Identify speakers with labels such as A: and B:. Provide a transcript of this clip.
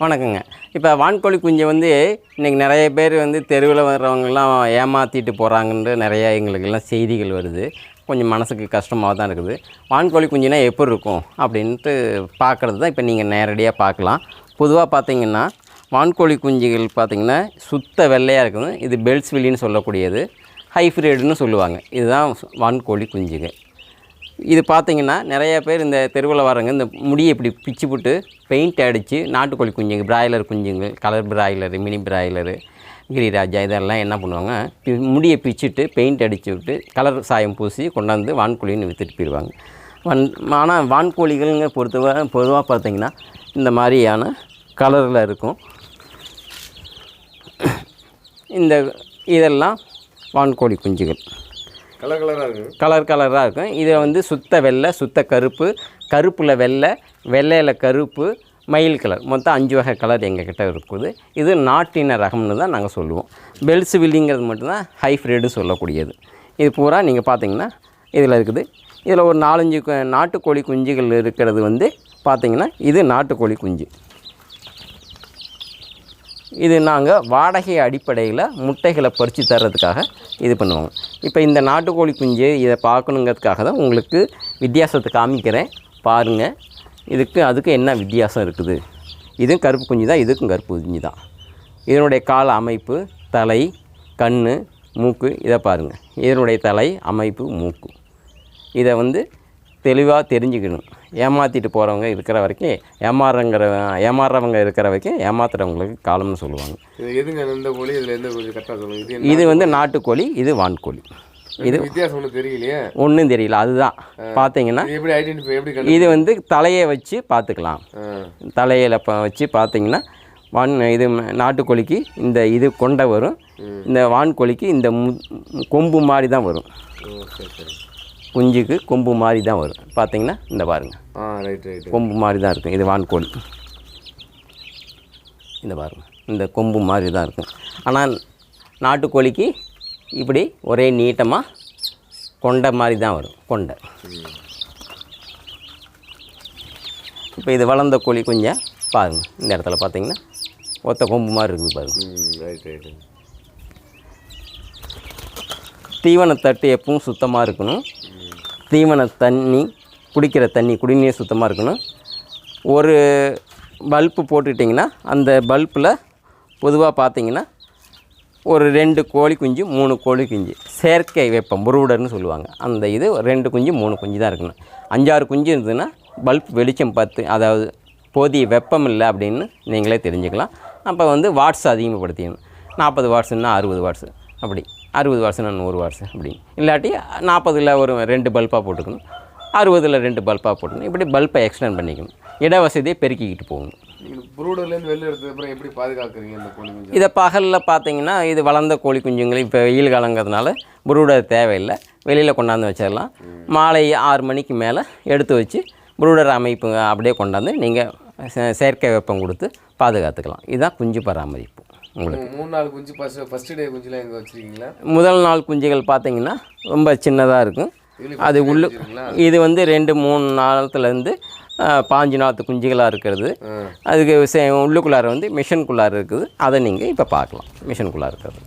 A: வணக்கங்க. இப்போ வான்கோழி குஞ்சை வந்து இன்றைக்கி நிறைய பேர் வந்து தெருவில் வர்றவங்கெல்லாம் ஏமாற்றிட்டு போகிறாங்கன்ற நிறையா எங்களுக்கெல்லாம் செய்திகள் வருது. கொஞ்சம் மனசுக்கு கஷ்டமாக தான் இருக்குது. வான்கோழி குஞ்சுனா எப்படி இருக்கும் அப்படின்ட்டு பார்க்குறது தான் இப்போ நீங்கள் நேரடியாக பார்க்கலாம் பொதுவாக பார்த்தீங்கன்னா வான்கோழி குஞ்சுகள் பார்த்திங்கன்னா சுத்த வெள்ளையாக இருக்குது. இது பெல்ஸ் வில்லின்னு சொல்லக்கூடியது. ஹைஃப்ரேடுன்னு சொல்லுவாங்க. இதுதான் வான்கோழி குஞ்சுகள். இது பார்த்தீங்கன்னா நிறைய பேர் இந்த தெருவில் வரவங்க இந்த முடியை இப்படி பிச்சு போட்டு பெயிண்ட் அடித்து நாட்டுக்கோழி குஞ்சுங்க broiler குஞ்சுங்க colour broiler mini broiler Giriraja இதெல்லாம் என்ன பண்ணுவாங்க? முடியை பிச்சுட்டு பெயிண்ட் அடித்து விட்டு கலர் சாயம் பூசி கொண்டாந்து வான்கோழின்னு விற்றுட்டு போயிடுவாங்க. வன் ஆனால் வான்கோழிகள்ங்க பொறுத்தவரை பொதுவாக பார்த்திங்கன்னா இந்த மாதிரியான கலரில் இருக்கும். இந்த இதெல்லாம் வான்கோழி குஞ்சுகள்.
B: கலர் கலராக இருக்கும்.
A: கலர் கலராக இருக்கும். இதை வந்து சுத்த வெள்ளை சுத்த கருப்பு கருப்பில் வெள்ளை வெள்ளையில் கருப்பு மயில் கலர். மொத்தம் அஞ்சு வகை கலர் எங்ககிட்ட இருக்குது. இது நாட்டின ரகம்னு தான் நாங்கள் சொல்லுவோம். பெல்ஸ் வில்லிங்கிறது மட்டும்தான் ஹைஃப்ரேடு சொல்லக்கூடியது. இது பூரா நீங்கள் பார்த்தீங்கன்னா இதில் இருக்குது. இதில் ஒரு நாலஞ்சு நாட்டுக்கோழி குஞ்சுகள் இருக்கிறது வந்து பார்த்திங்கன்னா இது நாட்டுக்கோழி குஞ்சு. இது நாங்கள் வாடகை அடிப்படையில் முட்டைகளை பறித்து தர்றதுக்காக இது பண்ணுவோம். இப்போ இந்த நாட்டுக்கோழி குஞ்சு இதை பார்க்கணுங்கிறதுக்காக தான் உங்களுக்கு வித்தியாசத்தை காமிக்கிறேன். பாருங்கள் இதுக்கு அதுக்கு என்ன வித்தியாசம் இருக்குது? இதுவும் கருப்பு குஞ்சு தான் இதுக்கும் கருப்பு குஞ்சு தான். இதனுடைய கால அமைப்பு தலை கண் மூக்கு இதை பாருங்கள் இதனுடைய தலை அமைப்பு மூக்கு. இதை வந்து தெளிவாக தெரிஞ்சுக்கணும். ஏமாற்றிட்டு போகிறவங்க இருக்கிற வரைக்கும் ஏமாறுறங்கிற ஏமாறுறவங்க இருக்கிற வரைக்கும் ஏமாத்துறவங்களுக்கு காலம்னு சொல்லுவாங்க.
B: இது எதுங்க எந்த கோழி? இதில் எந்த கோழி? கரெக்டாக சொல்லுங்க. இது
A: வந்து நாட்டுக்கோழி இது வான்கோழி.
B: இது வித்தியாசம் ஒன்றும் தெரியலையே.
A: ஒன்றும் தெரியல அதுதான். பார்த்தீங்கன்னா
B: எப்படி ஐடென்டிஃபை எப்படி
A: இது வந்து தலையை வச்சு பார்த்துக்கலாம் தலையில் வச்சு பார்த்தீங்கன்னா வான் இது நாட்டுக்கோழிக்கு இந்த இது கொண்டை வரும். இந்த வான்கோழிக்கு இந்த கொம்பு மாதிரி தான் வரும் குஞ்சுக்கு கொம்பு மாதிரி தான் வரும். பார்த்தீங்கன்னா இந்த பாருங்கள்
B: ஆ ரைட் ரைட்
A: கொம்பு மாதிரி தான் இருக்கும். இது வான்கோழி. இந்த பாருங்க. இந்த கொம்பு மாதிரி தான் இருக்கும். ஆனால் நாட்டுக்கோழிக்கு இப்படி ஒரே நீட்டமாக கொண்டை மாதிரி தான் வரும். கொண்டை. இப்போ இது வளர்ந்த கோழி கொஞ்சம் பாருங்கள் இந்த இடத்துல பார்த்தீங்கன்னா ஒத்த கொம்பு மாதிரி இருக்குது பாருங்க.
B: ம் ரைட் ரைட்
A: தீவன தட்டு எப்பவும் சுத்தமாக இருக்கணும். தீவன தண்ணி குடிக்கிற தண்ணி குடிநீர் சுத்தமாக இருக்கணும். ஒரு பல்ப்பு போட்டுக்கிட்டிங்கன்னா அந்த பல்பில் பொதுவாக பார்த்திங்கன்னா ஒரு ரெண்டு கோழி குஞ்சு மூணு கோழி குஞ்சு. செயற்கை வெப்பம் புருவுடர்னு சொல்லுவாங்க. அந்த இது ரெண்டு குஞ்சு மூணு குஞ்சு தான் இருக்கணும். அஞ்சாறு குஞ்சு இருந்ததுன்னா பல்ப் வெளிச்சம் பார்த்து அதாவது போதிய வெப்பம் இல்லை அப்படின்னு நீங்களே தெரிஞ்சுக்கலாம். அப்போ வந்து வாட்ஸ் அதிகப்படுத்திக்கணும். நாற்பது வாட்ஸுன்னா அறுபது வாட்ஸு அப்படி. அறுபது வாட்ஸுனா நூறு வாட்ஸு அப்படி. இல்லாட்டி நாற்பதில் ஒரு ரெண்டு பல்பாக போட்டுக்கணும். அறுபதில் ரெண்டு பல்பாக போட்டுக்கணும். இப்படி பல்பை எக்ஸ்டெண்ட் பண்ணிக்கணும். இட வசதியை பெருக்கிக்கிட்டு போகணும்.
B: எப்படி பாதுகாக்கிறீங்க
A: இதை பகலில் பார்த்தீங்கன்னா இது வளர்ந்த கோழி குஞ்சுங்கள் இப்போ வெயில் காலங்கிறதுனால ப்ரூடர் தேவையில்லை. வெளியில் கொண்டாந்து வச்சிடலாம். மாலை ஆறு மணிக்கு மேலே எடுத்து வச்சு ப்ரூடர் அமைப்பு அப்படியே கொண்டாந்து நீங்கள் செயற்கை வெப்பம் கொடுத்து பாதுகாத்துக்கலாம். இதுதான் குஞ்சு பராமரிப்பு. உங்களுக்கு.
B: மூணு நாலு குஞ்சு ஃபஸ்ட் ஃபஸ்ட் டே குஞ்சுலாம் எங்கே வச்சுருக்கீங்களா?
A: முதல் நாள் குஞ்சுகள் பார்த்தீங்கன்னா ரொம்ப சின்னதாக இருக்கும். அது உள்ளு இது வந்து ரெண்டு மூணு நாளத்துலேருந்து பாஞ்சு நாற்று குஞ்சுகளாக இருக்கிறது. அதுக்கு உள்ளுக்குள்ளார வந்து மிஷின்குள்ளார இருக்குது. அதை நீங்கள் இப்போ பார்க்கலாம். மிஷின்குள்ளார இருக்கிறது.